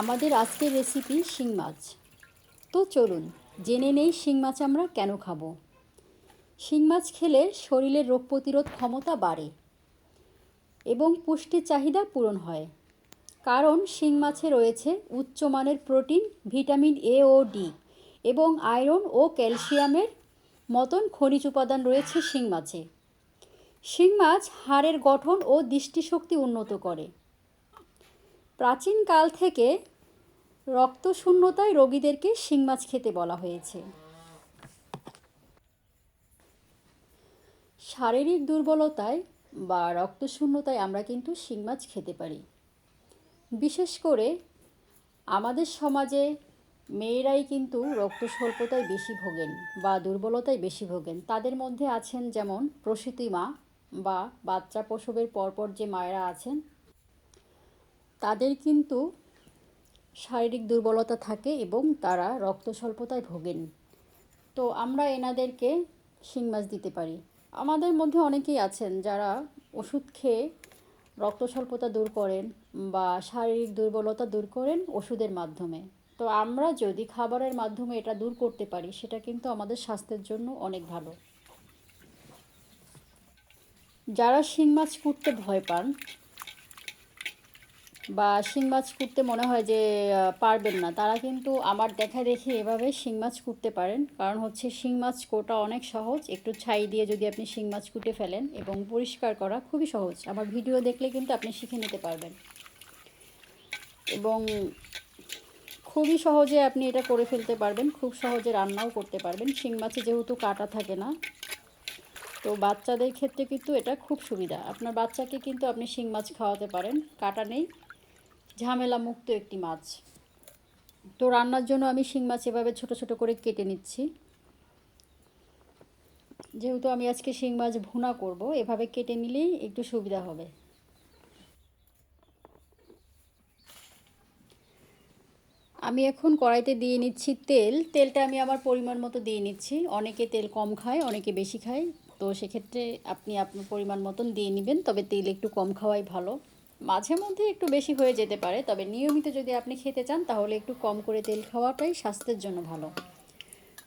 আমাদের আজকের রেসিপি শিং মাছ। তো চলুন, জেনে নেই শিং মাছ আমরা কেন খাব। শিং মাছ খেলে শরীরের রোগ প্রতিরোধ ক্ষমতা বাড়ে এবং পুষ্টির চাহিদা পূরণ হয়। কারণ শিং মাছে রয়েছে উচ্চমানের প্রোটিন, ভিটামিন এ ও ডি এবং আয়রন ও ক্যালসিয়ামের মতন খনিজ উপাদান রয়েছে শিং মাছে। শিং মাছ হাড়ের গঠন ও দৃষ্টিশক্তি উন্নত করে। প্রাচীনকাল থেকে রক্তশূন্যতায় রোগীদেরকে শিং মাছ খেতে বলা হয়েছে। শারীরিক দুর্বলতায় বা রক্তশূন্যতায় আমরা কিন্তু শিং মাছ খেতে পারি। বিশেষ করে আমাদের সমাজে মেয়েরাই কিন্তু রক্ত স্বল্পতায় বেশি ভোগেন বা দুর্বলতায় বেশি ভোগেন। তাদের মধ্যে আছেন যেমন প্রসূতি মা বা বাচ্চা প্রসবের পরপর যে মায়েরা আছেন তাদের কিন্তু শারীরিক দুর্বলতা থাকে এবং তারা রক্ত স্বল্পতায় ভোগেন। তো আমরা এনাদেরকে শিং মাছ দিতে পারি। আমাদের মধ্যে অনেকেই আছেন যারা ওষুধ খেয়ে রক্ত স্বল্পতা দূর করেন বা শারীরিক দুর্বলতা দূর করেন ওষুধের মাধ্যমে। তো আমরা যদি খাবারের মাধ্যমে এটা দূর করতে পারি, সেটা কিন্তু আমাদের স্বাস্থ্যের জন্য অনেক ভালো। যারা শিং মাছ কুটতে ভয় পান বা শিং মাছ কুটতে মনে হয় যে পারবেন না। তারা কিন্তু আমার দেখা দেখে এভাবে শিং মাছ কুটতে পারেন। কারণ হচ্ছে শিং মাছ কোটা অনেক সহজ। একটু ছাই দিয়ে যদি আপনি শিং মাছ কুটে ফেলেন এবং পরিষ্কার করা খুবই সহজ। আমার ভিডিও দেখলে কিন্তু আপনি শিখে নিতে পারবেন। এবং খুবই সহজে আপনি এটা করে ফেলতে পারবেন। খুব সহজে রান্নাও করতে পারবেন। শিং মাছে যেহেতু কাটা থাকে না, তো বাচ্চাদের ক্ষেত্রে কিন্তু এটা খুব সুবিধা। আপনার বাচ্চাকে কিন্তু আপনি শিং মাছ খাওয়াতে পারেন। কাটা নেই। ঝামেলা মুক্ত একটি মাছ। তো রান্নার জন্য আমি শিং মাছ এভাবে ছোট ছোট করে কেটে নিচ্ছি। যেহেতু আমি আজকে শিং মাছ ভুনা করব, এভাবে কেটে নিলেই একটু সুবিধা হবে। আমি এখন কড়াইতে দিয়ে নিচ্ছি তেল। তেলটা আমি আমার পরিমাণ মতো দিয়ে নিচ্ছি। অনেকে তেল কম খায়, অনেকে বেশি খায়। তো সেক্ষেত্রে আপনি আপনার পরিমাণ মতন দিয়ে নেবেন, তবে তেল একটু কম খাওয়াই ভালো। মাঝে মধ্যে একটু বেশি হয়ে যেতে পারে, তবে নিয়মিত যদি আপনি খেতে চান, তাহলে একটু কম করে তেল খাওয়াটাই স্বাস্থ্যের জন্য ভালো।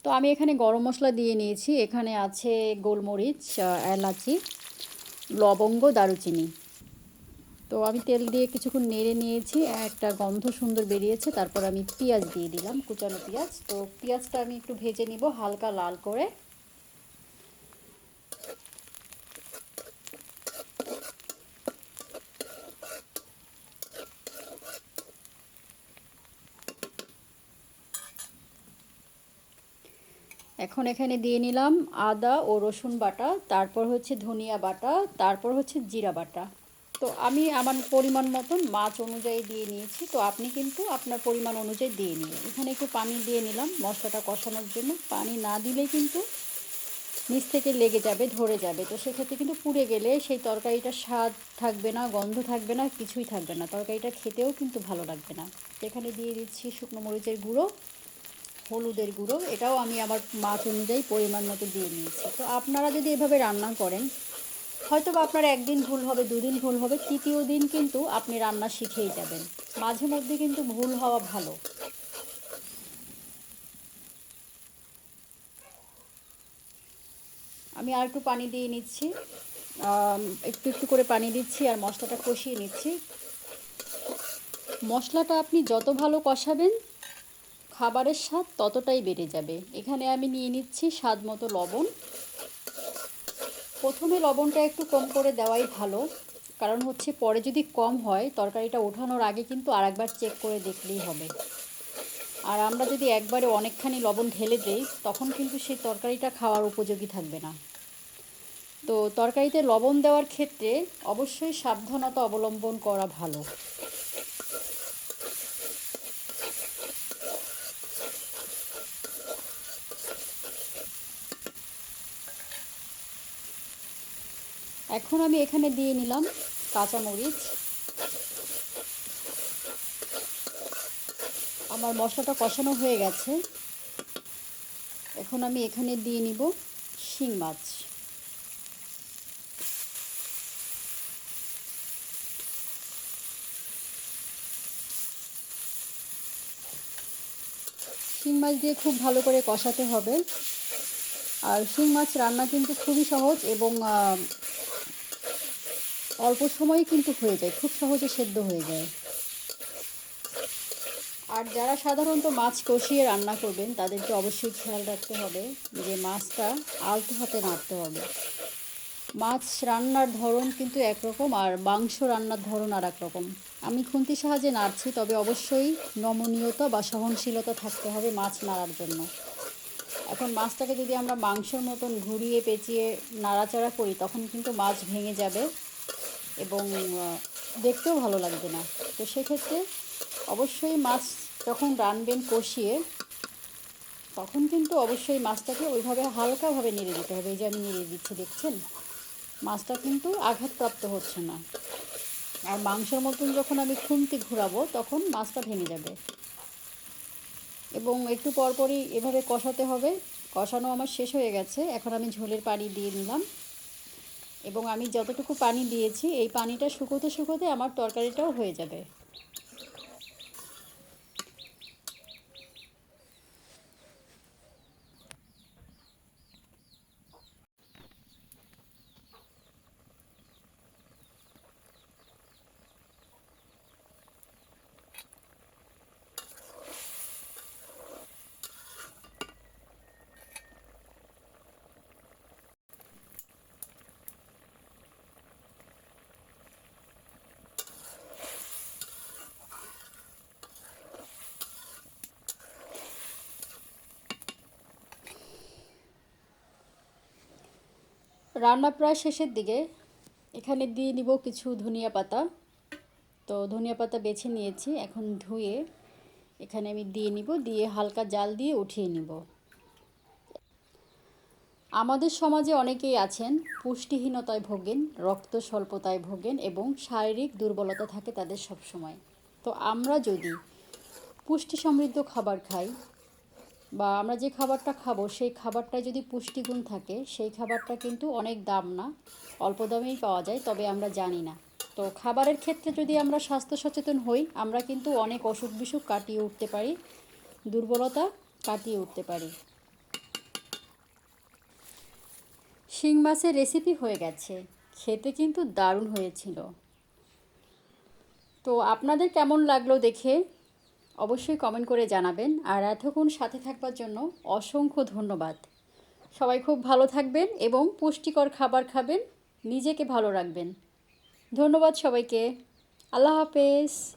তো আমি এখানে গরম মশলা দিয়ে নিয়েছি, এখানে আছে গোলমরিচ এলাচি, লবঙ্গ, দারুচিনি। তো আমি তেল দিয়ে কিছুক্ষণ নেড়ে নিয়েছি, একটা গন্ধ সুন্দর বেরিয়েছে, তারপর আমি পেঁয়াজ দিয়ে দিলাম, কুচানো পেঁয়াজ। তো পেঁয়াজটা আমি একটু ভেজে নিব হালকা লাল করে। এখন এখানে দিয়ে নিলাম আদা ও রসুন বাটা, তারপর হচ্ছে ধনিয়া বাটা, তারপর হচ্ছে জিরা বাটা। তো আমি আমার পরিমাণ মতন মাছ অনুযায়ী দিয়ে নিয়েছি, তো আপনি কিন্তু আপনার পরিমাণ অনুযায়ী দিয়ে নিন এখানে একটু পানি দিয়ে নিলাম মশলাটা কষানোর জন্য। পানি না দিলে কিন্তু নিচ থেকে লেগে যাবে, ধরে যাবে। তো সেক্ষেত্রে কিন্তু পুড়ে গেলে সেই তরকারিটা স্বাদ থাকবে না, গন্ধ থাকবে না, কিছুই থাকবে না। তরকারিটা খেতেও কিন্তু ভালো লাগবে না। এখানে দিয়ে দিচ্ছি শুকনো মরিচের গুঁড়ো। হলুদের গুঁড়ো, এটাও আমি আমার মাছ অনুযায়ী পরিমাণ মতো দিয়ে নিয়েছি। তো আপনারা যদি এভাবে রান্না করেন হয়তো বা আপনার একদিন ভুল হবে, দুদিন ভুল হবে, তৃতীয় দিন কিন্তু আপনি রান্না শিখেই যাবেন। মাঝে মধ্যে কিন্তু ভুল হওয়া ভালো। আমি আর একটু পানি দিয়ে নিচ্ছি। একটু একটু করে পানি দিচ্ছি আর মশলাটা কষিয়ে নিচ্ছি। মশলাটা আপনি যত ভালো কষাবেন খাবারের স্বাদ ততটাই বেড়ে যাবে। এখানে আমি নিয়ে নিচ্ছি স্বাদ মতো লবণ। প্রথমে লবণটা একটু কম করে দেওয়াই ভালো, কারণ হচ্ছে পরে যদি কম হয়, তরকারিটা ওঠানোর আগে কিন্তু আরেকবার চেক করে দেখলেই হবে। আর আমরা যদি একবারে অনেকখানি লবণ ঢেলে দেই, তখন কিন্তু সেই তরকারিটা খাওয়ার উপযোগী থাকবে না। তো তরকারিতে লবণ দেওয়ার ক্ষেত্রে অবশ্যই সাবধানতা অবলম্বন করা ভালো। এখন আমি এখানে দিয়ে নিলাম কাঁচামরিচ। আমার মশলাটা কষানো হয়ে গেছে। এখন আমি এখানে দিয়ে নিব শিং মাছ। শিং মাছ দিয়ে খুব ভালো করে কষাতে হবে। আর শিং মাছ রান্না কিন্তু খুবই সহজ এবং অল্প সময়ে কিন্তু হয়ে যায়, খুব সহজে সেদ্ধ হয়ে যায়। আর যারা সাধারণত মাছ কষিয়ে রান্না করবেন, তাদেরকে অবশ্যই খেয়াল রাখতে হবে যে মাছটা আলতো হাতে নাড়তে হবে। মাছ রান্নার ধরন কিন্তু একরকম আর মাংস রান্নার ধরন আর এক রকম আমি খুন্তি সাহায্যে নাড়ছি, তবে অবশ্যই নমনীয়তা বা সহনশীলতা থাকতে হবে মাছ নাড়ার জন্য। এখন মাছটাকে যদি আমরা মাংসর মতন ঘুরিয়ে পেঁচিয়ে নাড়াচাড়া করি, তখন কিন্তু মাছ ভেঙে যাবে। এবং দেখতেও ভালো লাগবে না। তো সেক্ষেত্রে অবশ্যই মাছ যখন রানবেন কষিয়ে, তখন কিন্তু অবশ্যই মাছটাকে ওইভাবে হালকাভাবে নেড়ে দিতে হবে। এই যে আমি নেড়ে দিচ্ছি, দেখছেন? মাছটা কিন্তু আঘাতপ্রাপ্ত হচ্ছে না। আর মাংসের মতন যখন আমি খুন্তি ঘোরাবো, তখন মাছটা ভেঙে যাবে। এবং একটু পরপরই এভাবে কষাতে হবে। কষানো আমার শেষ হয়ে গেছে। এখন আমি ঝোলের পানি দিয়ে নিলাম। এবং আমি যতটুকু পানি দিয়েছি এই পানিটা শুকোতে শুকোতে আমার তরকারিটাও হয়ে যাবে। রান্না প্রায় শেষের দিকে। এখানে দিয়ে নিব কিছু ধনিয়া পাতা। তো ধনিয়া পাতা বেছে নিয়েছি, এখন ধুয়ে এখানে আমি দিয়ে নিব, দিয়ে হালকা জাল দিয়ে উঠিয়ে নিব। আমাদের সমাজে অনেকেই আছেন, পুষ্টিহীনতায় ভোগেন, রক্ত স্বল্পতায় ভোগেন এবং শারীরিক দুর্বলতা থাকে তাদের সব সময় তো আমরা যদি পুষ্টি সমৃদ্ধ খাবার খাই বা আমরা যে খাবারটা খাব, সেই খাবারটায় যদি পুষ্টিগুণ থাকে, সেই খাবারটা কিন্তু অনেক দাম না। অল্প দামেই পাওয়া যায়, তবে আমরা জানি না। তো খাবারের ক্ষেত্রে যদি আমরা স্বাস্থ্য সচেতন হই, আমরা কিন্তু অনেক অসুখ বিসুখ কাটিয়ে উঠতে পারি, দুর্বলতা কাটিয়ে উঠতে পারি। শিং মাছের রেসিপি হয়ে গেছে। খেতে কিন্তু দারুণ হয়েছিল। তো আপনাদের কেমন লাগল দেখে? অবশ্যই কমেন্ট করে জানাবেন। আর এতক্ষণ সাথে থাকবার জন্য অসংখ্য ধন্যবাদ। সবাই খুব ভালো থাকবেন এবং পুষ্টিকর খাবার খাবেন, নিজেকে ভালো রাখবেন। ধন্যবাদ সবাইকে। আল্লাহ হাফেজ।